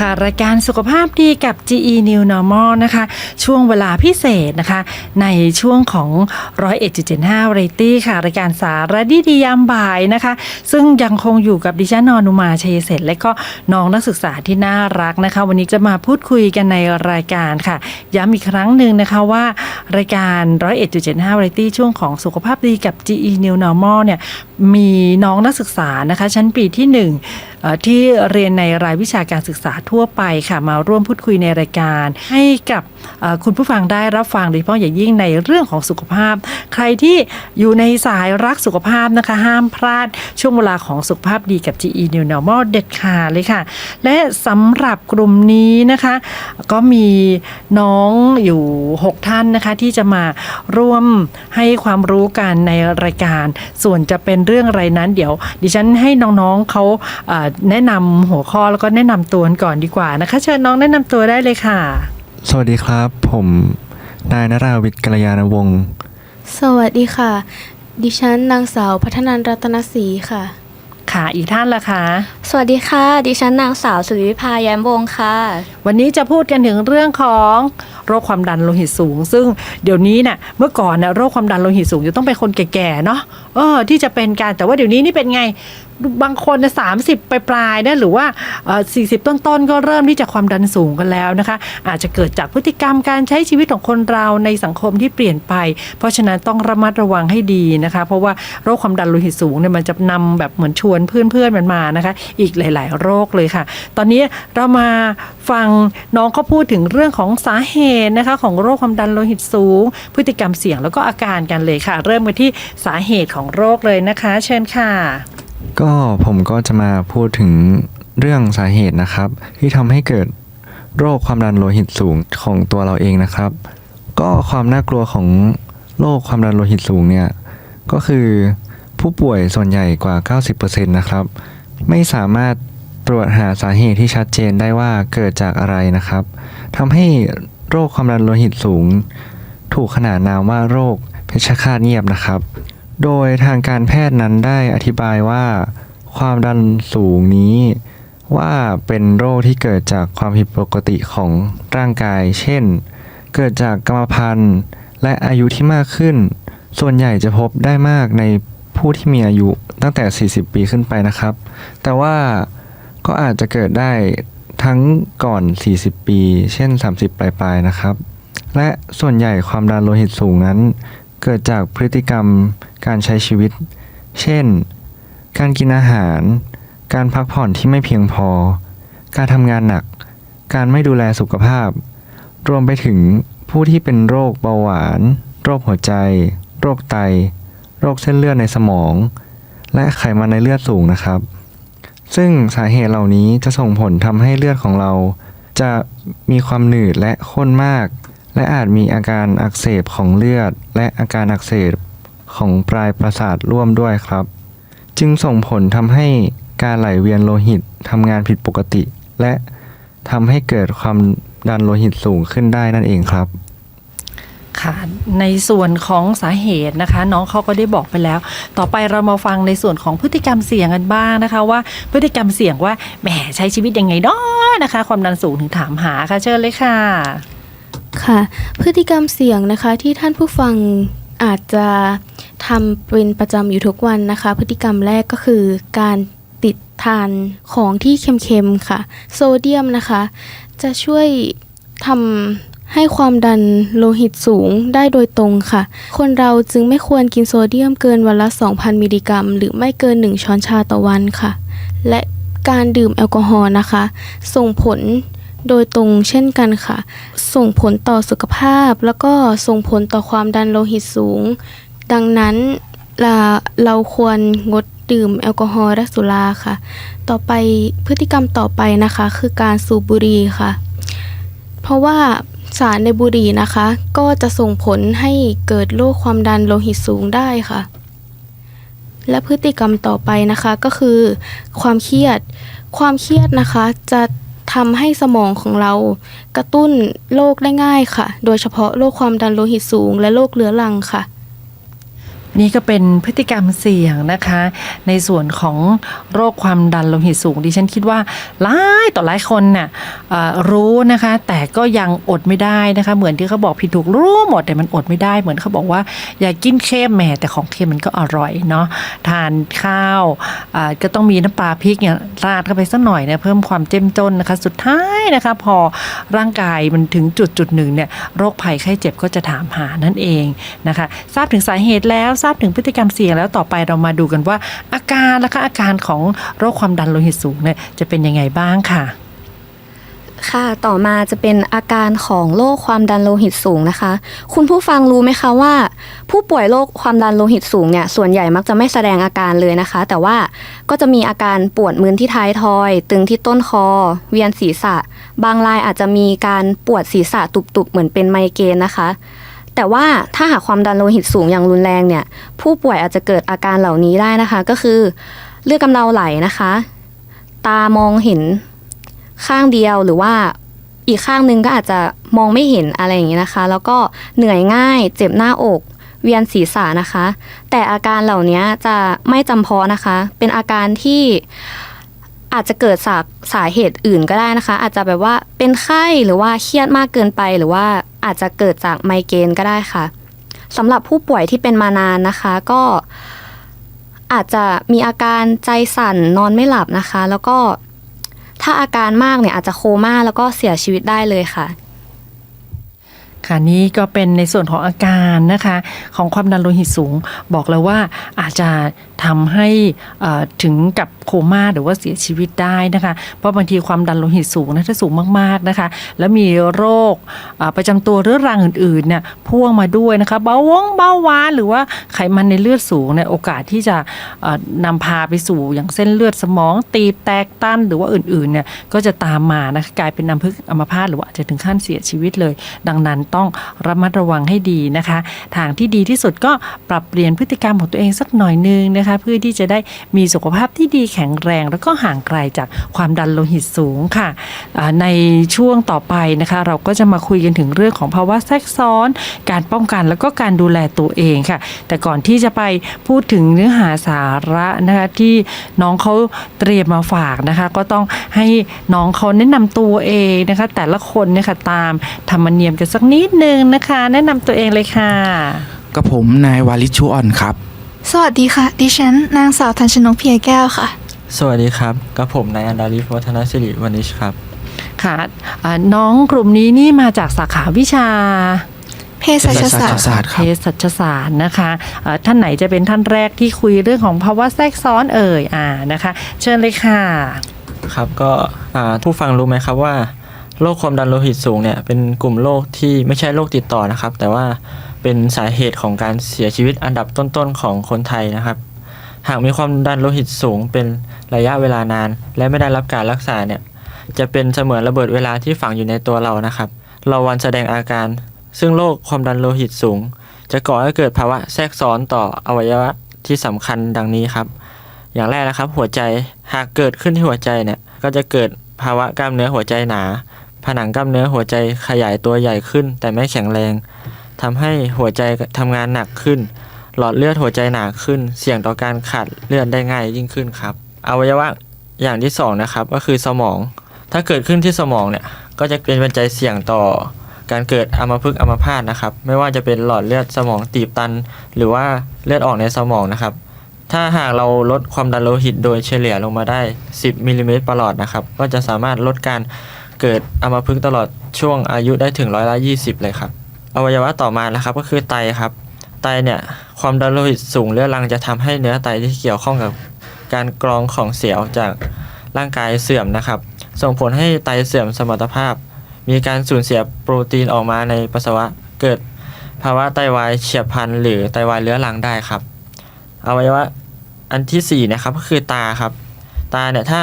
ค่ะรายการสุขภาพดีกับ GE New Normal นะคะ ช่วงเวลาพิเศษนะคะ ในช่วงของ 101.75 r a t y ค่ะ รายการสารดีดียามบ่ายนะคะ ซึ่งยังคงอยู่กับดิฉันนอนุมาเชยเสร็จ และก็น้องนักศึกษาที่น่ารักนะคะ วันนี้จะมาพูดคุยกันในรายการค่ะ ย้ำอีกครั้งหนึ่งนะคะว่ารายการ 101.75 r a t y ช่วงของสุขภาพดีกับ GE New Normal เนี่ยมีน้องนักศึกษานะคะ ชั้นปีที่หนึ่งที่เรียนในรายวิชาการศึกษาทั่วไปค่ะมาร่วมพูดคุยในรายการ ให้กับคุณผู้ฟังได้รับฟังโดยเฉพาะอย่างยิ่งในเรื่องของสุขภาพ ใครที่อยู่ในสายรักสุขภาพนะคะห้ามพลาดช่วงเวลาของสุขภาพดีกับ GE New Normal เด็ดขาดเลยค่ะ และสำหรับกลุ่มนี้นะคะ ก็มีน้องอยู่ 6 ท่านนะคะ ที่จะมาร่วมให้ความรู้กันในรายการ ส่วนจะเป็นเรื่องอะไรนั้นเดี๋ยว ดิฉันให้น้องๆเขาแนะนำหัวข้อแล้วก็แนะนำตัวกันอนดีกว่านะคะ เชิญน้องแนะนำตัวได้เลยค่ะ สวัสดีครับ ผมนายนราวิทย์กัลยาณวงศ์สวัสดีค่ะ ดิฉันนางสาวพัฒนันรัตนศรีค่ะ ค่ะอีกท่านละคะสวัสดีค่ะ ดิฉันนางสาวสุริวิภาแย้มวงศ์ค่ะ วันนี้จะพูดกันถึงเรื่องของโรคความดันโลหิตสูง ซึ่งเดี๋ยวนี้เนี่ยเมื่อก่อนเนี่ยโรคความดันโลหิตสูงจะต้องเป็นคนแก่ๆเนาะเออที่จะเป็นการแต่ว่าเดี๋ยวนี้นี่เป็นไง บางคนสามสิบปลายๆนะหรือว่าสี่สิบต้นๆ ก็เริ่มที่จะความดันสูงกันแล้วนะคะ อาจจะเกิดจากพฤติกรรมการใช้ชีวิตของคนเราในสังคมที่เปลี่ยนไป เพราะฉะนั้นต้องระมัดระวังให้ดีนะคะ เพราะว่าโรคความดันโลหิตสูงเนี่ยมันจะนำแบบเหมือนชวนเพื่อนๆมันมานะคะ อีกหลาย ๆ โรคเลยค่ะ ตอนนี้เรามาฟังน้องเขาพูดถึงเรื่องของสาเหตุนะคะของโรคความดันโลหิตสูง พฤติกรรมเสี่ยงแล้วก็อาการกันเลยค่ะ เริ่มกันที่สาเหตุของโรคเลยนะคะ เชิญค่ะ ก็ผมก็จะมาพูดถึงเรื่องสาเหตุนะครับ ที่ทำให้เกิดโรคความดันโลหิตสูงของตัวเราเองนะครับ ก็ความน่ากลัวของโรคความดันโลหิตสูงเนี่ยก็คือผู้ป่วยส่วนใหญ่กว่า 90%นะครับ ไม่สามารถตรวจหาสาเหตุที่ชัดเจนได้ว่าเกิดจากอะไรนะครับทำให้โรคความดันโลหิตสูง ถูกขนานนามว่าโรคเพชฌฆาตเงียบนะครับ โดยทางการแพทย์นั้นได้อธิบายว่า ความดันสูงนี้ว่าเป็นโรคที่เกิดจากความผิดปกติของร่างกาย เช่น เกิดจากกรรมพันธุ์ และอายุที่มากขึ้น ส่วนใหญ่จะพบได้มากในผู้ที่มีอายุตั้งแต่ 40 ปีขึ้นไปนะครับ แต่ว่าก็อาจจะเกิดได้ทั้งก่อน 40 ปี เช่น 30 ปลายๆนะครับ และส่วนใหญ่ความดันโลหิตสูงนั้น เกิดจากพฤติกรรมการใช้ชีวิต เช่น การกินอาหาร การพักผ่อนที่ไม่เพียงพอ การทำงานหนัก การไม่ดูแลสุขภาพ รวมไปถึงผู้ที่เป็นโรคเบาหวาน โรคหัวใจ โรคไต โรคเส้นเลือดในสมอง และไขมันในเลือดสูงนะครับ ซึ่งสาเหตุเหล่านี้จะส่งผลทำให้เลือดของเรา จะมีความหนืดและข้นมาก และอาจมีอาการอักเสบของเลือด และอาการอักเสบของปลายประสาทร่วมด้วยครับ จึงส่งผลทำให้การไหลเวียนโลหิตทำงานผิดปกติ และทำให้เกิดความดันโลหิตสูงขึ้นได้นั่นเองครับค่ะในส่วนของสาเหตุนะคะ น้องเขาก็ได้บอกไปแล้ว ต่อไปเรามาฟังในส่วนของพฤติกรรมเสี่ยงกันบ้างนะคะ ว่าพฤติกรรมเสี่ยงว่าแหมใช้ชีวิตยังไงเนาะนะคะ ความดันสูงถึงถามหาค่ะเชิญเลยค่ะ ค่ะ พฤติกรรมเสี่ยงนะคะที่ท่านผู้ฟังอาจจะทำเป็นประจำอยู่ทุกวันนะคะ พฤติกรรมแรกก็คือการติดทานของที่เค็มๆค่ะ โซเดียมนะคะ จะช่วยทำให้ความดันโลหิตสูงได้โดยตรงค่ะ คนเราจึงไม่ควรกินโซเดียมเกินวันละ 2,000 มิลลิกรัม หรือไม่เกิน 1 ช้อนชาต่อวันค่ะ และการดื่มแอลกอฮอล์นะคะ ส่งผล โดยตรงเช่นกันค่ะ ส่งผลต่อสุขภาพ แล้วก็ส่งผลต่อความดันโลหิตสูง ดังนั้นเราเราควรงดดื่มแอลกอฮอล์และสุราค่ะ ต่อไปพฤติกรรมต่อไปนะคะ คือการสูบบุหรี่ค่ะ เพราะว่าสารในบุหรี่นะคะ ก็จะส่งผลให้เกิดโรคความดันโลหิตสูงได้ค่ะ และพฤติกรรมต่อไปนะคะก็คือ ความเครียด ความเครียดนะคะจะ ทำให้สมองของเรา กระตุ้นโรคได้ง่ายค่ะ โดยเฉพาะโรคความดันโลหิตสูง และโรคเรื้อรังค่ะ นี่ก็เป็นพฤติกรรมเสี่ยงนะคะ ในส่วนของโรคความดันโลหิตสูงดิฉันคิดว่าหลายต่อหลายคนน่ะรู้นะคะ แต่ก็ยังอดไม่ได้นะคะ เหมือนที่เขาบอกผิดถูกรู้หมดแต่มันอดไม่ได้เหมือนเขาบอกว่าอย่ากินเค็มแหมแต่ของเค็มมันก็อร่อยเนาะทานข้าวก็ต้องมีน้ำปลาพริกเนี่ยราดเข้าไปสักหน่อยเนี่ยเพิ่มความเจ้มจนนะคะ สุดท้ายนะคะ พอร่างกายมันถึงจุดจุดหนึ่งเนี่ยโรคภัยไข้เจ็บก็จะถามหานั่นเองนะคะ ทราบถึงสาเหตุแล้วทราบถึงพฤติกรรมเสี่ยงแล้วต่อไปเรามาดูกันว่า อาการและก็อาการของโรคความดันโลหิตสูงเนี่ยจะเป็นยังไงบ้างค่ะค่ะต่อมาจะเป็นอาการของโรคความดันโลหิตสูงนะคะ คุณผู้ฟังรู้ไหมคะว่า ผู้ป่วยโรคความดันโลหิตสูงเนี่ยส่วนใหญ่มักจะไม่แสดงอาการเลยนะคะ แต่ว่าก็จะมีอาการปวดมึนที่ท้ายทอย ตึงที่ต้นคอ เวียนศีรษะ บางรายอาจจะมีการปวดศีรษะตุบๆเหมือนเป็นไมเกรนนะคะ แต่ว่าถ้าหากความดันโลหิตสูงอย่างรุนแรงเนี่ย ผู้ป่วยอาจจะเกิดอาการเหล่านี้ได้นะคะ ก็คือเลือดกำเดาไหลนะคะ ตามองเห็นข้างเดียวหรือว่าอีกข้างหนึงก็อาจจะมองไม่เห็นอะไรอย่างนี้นะคะ แล้วก็เหนื่อยง่าย เจ็บหน้าอก เวียนศีรษะนะคะ แต่อาการเหล่านี้จะไม่จำเพาะนะคะ เป็นอาการที่อาจจะเกิดจากสาเหตุอื่นก็ได้นะคะ อาจจะแบบว่าเป็นไข้หรือว่าเครียดมากเกินไปหรือว่า อาจจะเกิดจากไมเกรนก็ได้ค่ะสำหรับผู้ป่วยที่เป็นมานานนะคะ ก็อาจจะมีอาการใจสั่นนอนไม่หลับนะคะ แล้วก็ถ้าอาการมากเนี่ยอาจจะโคม่าแล้วก็เสียชีวิตได้เลยค่ะ ค่ะนี่ก็เป็นในส่วนของอาการนะคะของความดันโลหิตสูง บอกเลยว่าอาจจะทำให้ถึงกับโคม่าหรือว่าเสียชีวิตได้นะคะ เพราะบางทีความดันโลหิตสูงนะถ้าสูงมากๆนะคะ แล้วมีโรคประจำตัวเรื้อรังอื่นๆเนี่ยพ่วงมาด้วยนะคะเบาหวงเบาหวานหรือว่าไขมันในเลือดสูงเนี่ยโอกาสที่จะเอ่อนำพาไปสู่อย่างเส้นเลือดสมองตีบแตกตันหรือว่าอื่นๆเนี่ยก็จะตามมานะคะกลายเป็นน้ำพึกอัมพาตหรือว่าอาจจะถึงขั้นเสียชีวิตเลย ดังนั้นต้องระมัดระวังให้ดีนะคะ ทางที่ดีที่สุดก็ปรับเปลี่ยนพฤติกรรมของตัวเองสักหน่อยนึงนะคะ เพื่อที่จะได้มีสุขภาพที่ดีแข็งแรง แล้วก็ห่างไกลจากความดันโลหิตสูงค่ะ ในช่วงต่อไปนะคะ เราก็จะมาคุยกันถึงเรื่องของภาวะแทรกซ้อน การป้องกันแล้วก็การดูแลตัวเองค่ะ แต่ก่อนที่จะไปพูดถึงเนื้อหาสาระนะคะที่น้องเขาเตรียมมาฝากนะคะ ก็ต้องให้น้องเขาแนะนำตัวเองนะคะ แต่ละคนเนี่ยค่ะตามธรรมเนียมกันสักนิดนึงนะคะ แนะนำตัวเองเลยค่ะ กับผมนายวาลิชชูอ่อนครับ สวัสดีค่ะ ดิฉันนางสาวทันชนกเพียแก้วค่ะ สวัสดีครับ กับผมนายอันดาลิฟวัฒนศิริวณิชครับ ค่ะอ่าน้องกลุ่มนี้นี่มาจากสาขาวิชาเภสัชศาสตร์ ศาสตร์คเภรับ สัชศาสตร์นะคะอ่าท่านไหนจะเป็นท่านแรกที่คุยเรื่องของภาวะแทรกซ้อนเอ่ยอ่านะคะ เชิญเลยค่ะ ครับก็อ่าผู้ฟังรู้ไหมครับว่า โรคความดันโลหิตสูงเนี่ยเป็นกลุ่มโรคที่ไม่ใช่โรคติดต่อนะครับ แต่ว่าเป็นสาเหตุของการเสียชีวิตอันดับต้นๆของคนไทยนะครับ หากมีความดันโลหิตสูงเป็นระยะเวลานาน และไม่ได้รับการรักษาเนี่ยจะเป็นเสมือนระเบิดเวลาที่ฝังอยู่ในตัวเรานะครับ เราวันแสดงอาการ ซึ่งโรคความดันโลหิตสูง จะก่อให้เกิดภาวะแทรกซ้อนต่ออวัยวะที่สำคัญดังนี้ครับ อย่างแรกนะครับหัวใจหากเกิดขึ้นที่หัวใจเนี่ยก็จะเกิดภาวะกล้ามเนื้อหัวใจหนา ผนังกล้ามเนื้อหัวใจขยายตัวใหญ่ขึ้น แต่ไม่แข็งแรงทำให้หัวใจทำงานหนักขึ้น หลอดเลือดหัวใจหนาขึ้น เสี่ยงต่อการขาดเลือดได้ง่ายยิ่งขึ้นครับอวัยวะอย่างที่สองนะครับก็คือสมอง ถ้าเกิดขึ้นที่สมองเนี่ยก็จะเป็นปัจจัยเสี่ยงต่อการเกิดอัมพฤกษ์อัมพาตนะครับ ไม่ว่าจะเป็นหลอดเลือดสมองตีบตัน หรือว่าเลือดออกในสมองนะครับ ถ้าหากเราลดความดันโลหิตโดยเฉลี่ยลงมาได้ 10มิลลิเมตรประหลอดนะครับ ก็จะสามารถลดการ เกิดอัมพฤกษ์ตลอดช่วงอายุได้ถึงร้อยละ20 เลยครับ อวัยวะต่อมานะครับก็คือไตครับ ไตเนี่ยความดันโลหิตสูงเรื้อรังจะทำให้เนื้อไตที่เกี่ยวข้องกับการกรองของเสียออกจากร่างกายเสื่อมนะครับ ส่งผลให้ไตเสื่อมสมรรถภาพ มีการสูญเสียโปรตีนออกมาในปัสสาวะเกิดภาวะไตวายเฉียบพลันหรือไตวายเรื้อรังได้ครับ อวัยวะอันที่สี่นะครับก็คือตาครับ ตาเนี่ยถ้า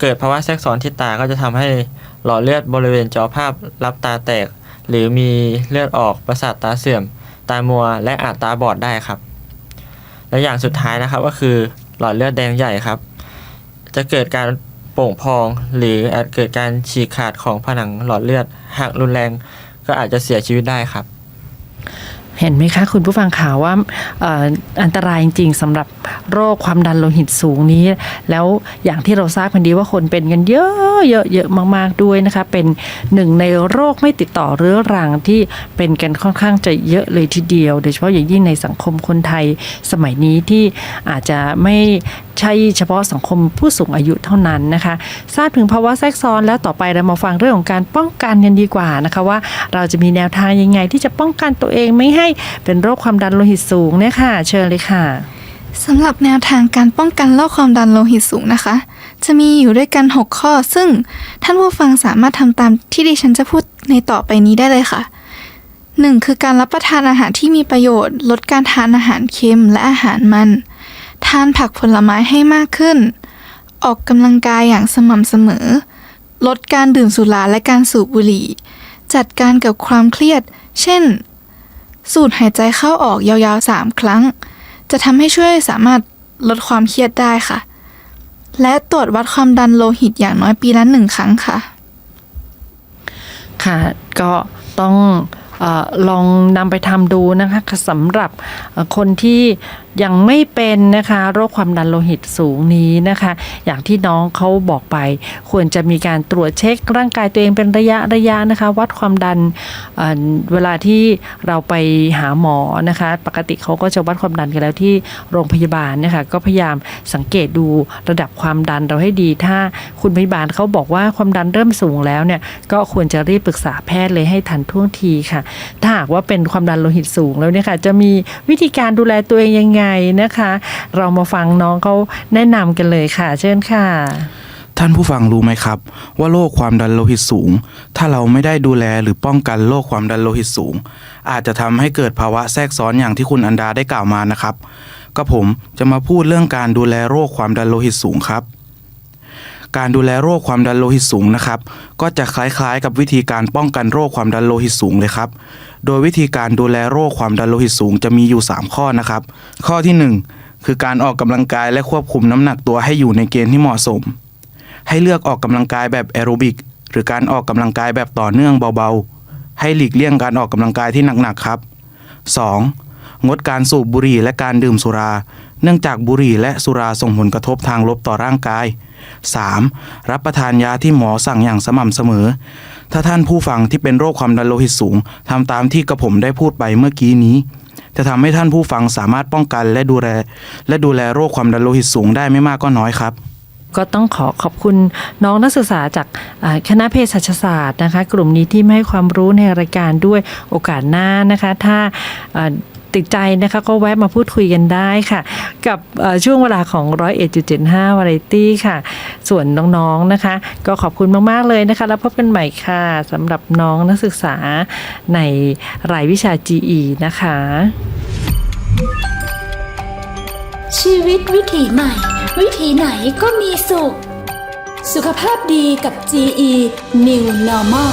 เกิดภาวะแทรกซ้อนที่ตาก็จะทำให้ หลอดเลือดบริเวณจอภาพรับตาแตก หรือมีเลือดออกประสาทตาเสื่อม ตามัว และอาจตาบอดได้ครับ และอย่างสุดท้ายนะครับก็คือหลอดเลือดแดงใหญ่ครับ จะเกิดการโป่งพอง หรืออาจเกิดการฉีกขาดของผนังหลอดเลือด หากรุนแรงก็อาจจะเสียชีวิตได้ครับ เห็นไหมคะ คุณผู้ฟังข่าวว่าอันตรายจริงๆสำหรับโรคความดันโลหิตสูงนี้ แล้วอย่างที่เราทราบกันดีว่าคนเป็นกันเยอะเยอะเยอะมาก ๆด้วยนะคะ เป็นหนึ่งในโรคไม่ติดต่อเรื้อรังที่เป็นกันค่อนข้างจะเยอะเลยทีเดียว โดยเฉพาะอย่างยิ่งในสังคมคนไทยสมัยนี้ที่อาจจะไม่ ใช่เฉพาะสังคมผู้สูงอายุเท่านั้นนะคะ ทราบถึงภาวะแทรกซ้อนแล้วต่อไปเรามาฟังเรื่องของการป้องกันกันดีกว่านะคะว่า เราจะมีแนวทางยังไงที่จะป้องกันตัวเองไม่ให้เป็นโรคความดันโลหิตสูงเนี่ยค่ะ เชิญเลยค่ะสำหรับแนวทางการป้องกันโรคความดันโลหิตสูงนะคะ จะมีอยู่ด้วยกัน 6 ข้อ ซึ่งท่านผู้ฟังสามารถทำตามที่ดิฉันจะพูดในต่อไปนี้ได้เลยค่ะ 1. คือการรับประทานอาหารที่มีประโยชน์ ลดการทานอาหารเค็มและอาหารมัน ทานผักผลไม้ให้มากขึ้น ออกกำลังกายอย่างสม่ำเสมอ ลดการดื่มสุราและการสูบบุหรี่ จัดการกับความเครียด เช่น สูดหายใจเข้าออกยาวๆ 3 ครั้ง จะทำให้ช่วยสามารถลดความเครียดได้ค่ะ และตรวจวัดความดันโลหิตอย่างน้อยปีละหนึ่งครั้งค่ะ ค่ะ ก็ต้องอลองนำไปทำดูนะคะสำหรับคนที่ยังไม่เป็นนะคะโรคความดันโลหิตสูงนี้นะคะ อย่างที่น้องเขาบอกไป ควรจะมีการตรวจเช็คร่างกายตัวเองเป็นระยะระยะนะคะ วัดความดันเเวลาที่เราไปหาหมอนะคะ ปกติเขาก็จะวัดความดันกันแล้วที่โรงพยาบาลนะคะก็พยายามสังเกตดูระดับความดันเราให้ดี ถ้าคุณพยาบาลเขาบอกว่าความดันเริ่มสูงแล้วเนี่ยก็ควรจะรีบปรึกษาแพทย์เลยให้ทันท่วงทีค่ะ ถ้าหากว่าเป็นความดันโลหิตสูงแล้วเนี่ยค่ะจะมีวิธีการดูแลตัวเองยังไงนะคะ เรามาฟังน้องเขาแนะนำกันเลยค่ะ เชิญค่ะ ท่านผู้ฟังรู้ไหมครับ ว่าโรคความดันโลหิตสูง ถ้าเราไม่ได้ดูแลหรือป้องกันโรคความดันโลหิตสูง อาจจะทำให้เกิดภาวะแทรกซ้อนอย่างที่คุณอันดาได้กล่าวมานะครับ ก็ผมจะมาพูดเรื่องการดูแลโรคความดันโลหิตสูงครับการดูแลโรคความดันโลหิตสูงนะครับ ก็จะคล้ายๆ กับวิธีการป้องกันโรคความดันโลหิตสูงเลยครับ โดยวิธีการดูแลโรคความดันโลหิตสูงจะมีอยู่ 3 ข้อนะครับ ข้อที่ 1 คือการออกกำลังกายและควบคุมน้ำหนักตัวให้อยู่ในเกณฑ์ที่เหมาะสม ให้เลือกออกกำลังกายแบบแอโรบิกหรือการออกกำลังกายแบบต่อเนื่องเบาๆ ให้หลีกเลี่ยงการออกกำลังกายที่หนักๆครับ 2. งดการสูบบุหรี่และการดื่มสุรา เนื่องจากบุหรี่และสุราส่งผลกระทบทางลบต่อร่างกาย 3. รับประทานยาที่หมอสั่งอย่างสม่ำเสมอ ถ้าท่านผู้ฟังที่เป็นโรคความดันโลหิตสูงทำตามที่กระผมได้พูดไปเมื่อกี้นี้ จะทำให้ท่านผู้ฟังสามารถป้องกันและดูแล และดูแลโรคความดันโลหิตสูงได้ไม่มากก็น้อยครับก็ต้องขอขอบคุณน้องนักศึกษาจากคณะเภสัชศาสตร์นะคะ กลุ่มนี้ที่ให้ความรู้ในรายการด้วยโอกาสหน้านะคะ ถ้าา ติดใจนะคะก็แวะมาพูดคุยกันได้ค่ะ กับช่วงเวลาของ 101.75 วาไรตี้ค่ะ ส่วนน้องๆนะคะ ก็ขอบคุณมากๆเลยนะคะ แล้วพบกันใหม่ค่ะสำหรับน้องนักศึกษาในรายวิชา GE นะคะ ชีวิตวิถีใหม่ วิถีไหนก็มีสุข สุขภาพดีกับ GE New Normal